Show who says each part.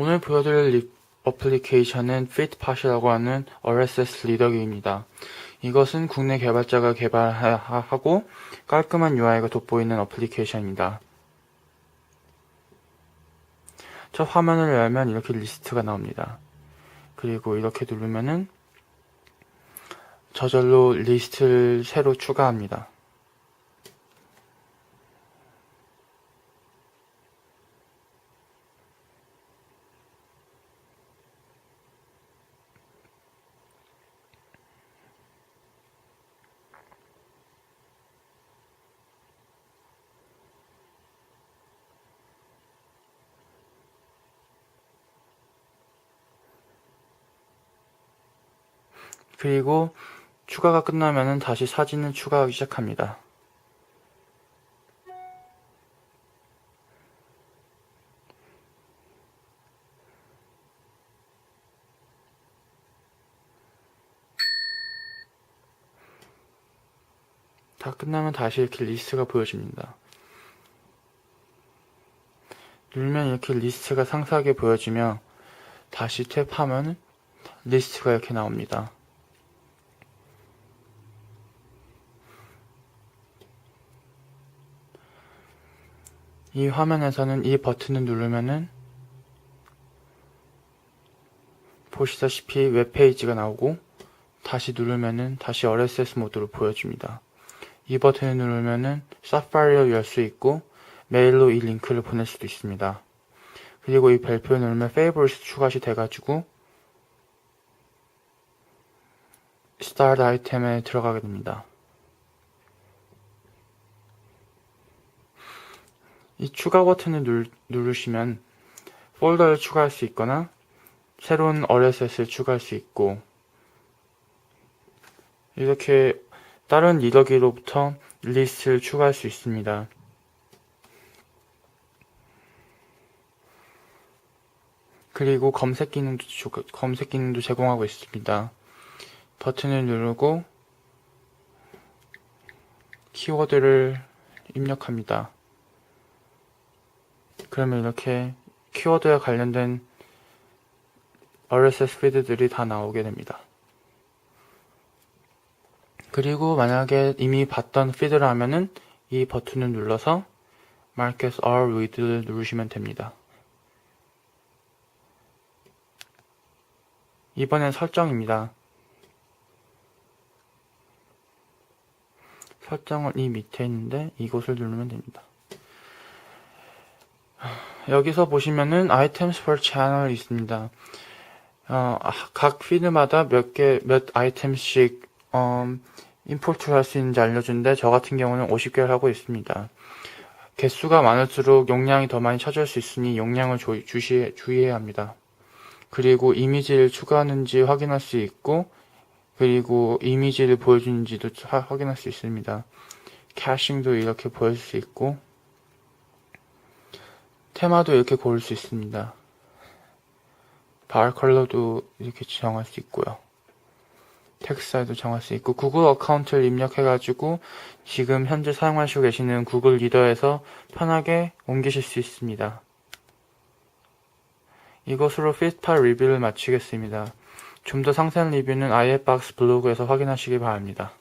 Speaker 1: 오늘 보여드릴 리- 어플리케이션은 FitPart이라고 하는 RSS 리더기입니다. 이것은 국내 개발자가 개발하고 깔끔한 UI가 돋보이는 어플리케이션입니다. 첫 화면을 열면 이렇게 리스트가 나옵니다. 그리고 이렇게 누르면은 저절로 리스트를 새로 추가합니다. 그리고 추가가 끝나면은 다시 사진을 추가하기 시작합니다. 다 끝나면 다시 이렇게 리스트가 보여집니다. 누르면 이렇게 리스트가 상세하게 보여지며 다시 탭하면 리스트가 이렇게 나옵니다. 이 화면에서는 이 버튼을 누르면은 보시다시피 웹페이지가 나오고 다시 누르면은 다시 RSS 모드로 보여줍니다. 이 버튼을 누르면은 사파리로 열수 있고 메일로 이 링크를 보낼 수도 있습니다. 그리고 이 별표를 누르면 Favorites 추가시 돼가지고 Start 아이템에 들어가게 됩니다. 이 추가 버튼을 누, 누르시면 폴더를 추가할 수 있거나 새로운 RSS를 추가할 수 있고 이렇게 다른 리더기로부터 리스트를 추가할 수 있습니다. 그리고 검색 기능도 주- 검색 기능도 제공하고 있습니다. 버튼을 누르고 키워드를 입력합니다. 그러면 이렇게 키워드에 관련된 RSS 피드들이 다 나오게 됩니다. 그리고 만약에 이미 봤던 피드를 하면은 이 버튼을 눌러서 Mark as all read를 누르시면 됩니다. 이번엔 설정입니다. 설정은 이 밑에 있는데 이곳을 누르면 됩니다. 여기서 보시면은 items per channel 있습니다. 어, 각 피드마다 몇 개, 몇 아이템씩, 음, 임포트를 할 수 있는지 알려주는데, 저 같은 경우는 50개를 하고 있습니다. 개수가 많을수록 용량이 더 많이 차지할 수 있으니 용량을 조- 주시, 주의해야 합니다. 그리고 이미지를 추가하는지 확인할 수 있고, 그리고 이미지를 보여주는지도 차- 확인할 수 있습니다. 캐싱도 이렇게 보여줄 수 있고, 테마도 이렇게 고를 수 있습니다. 바 컬러도 이렇게 정할 수 있고요. 텍스트 사이도 정할 수 있고 구글 어카운트를 입력해가지고 지금 현재 사용하시고 계시는 구글 리더에서 편하게 옮기실 수 있습니다. 이것으로 피스파 리뷰를 마치겠습니다. 좀 더 상세한 리뷰는 아이에박스 블로그에서 확인하시기 바랍니다.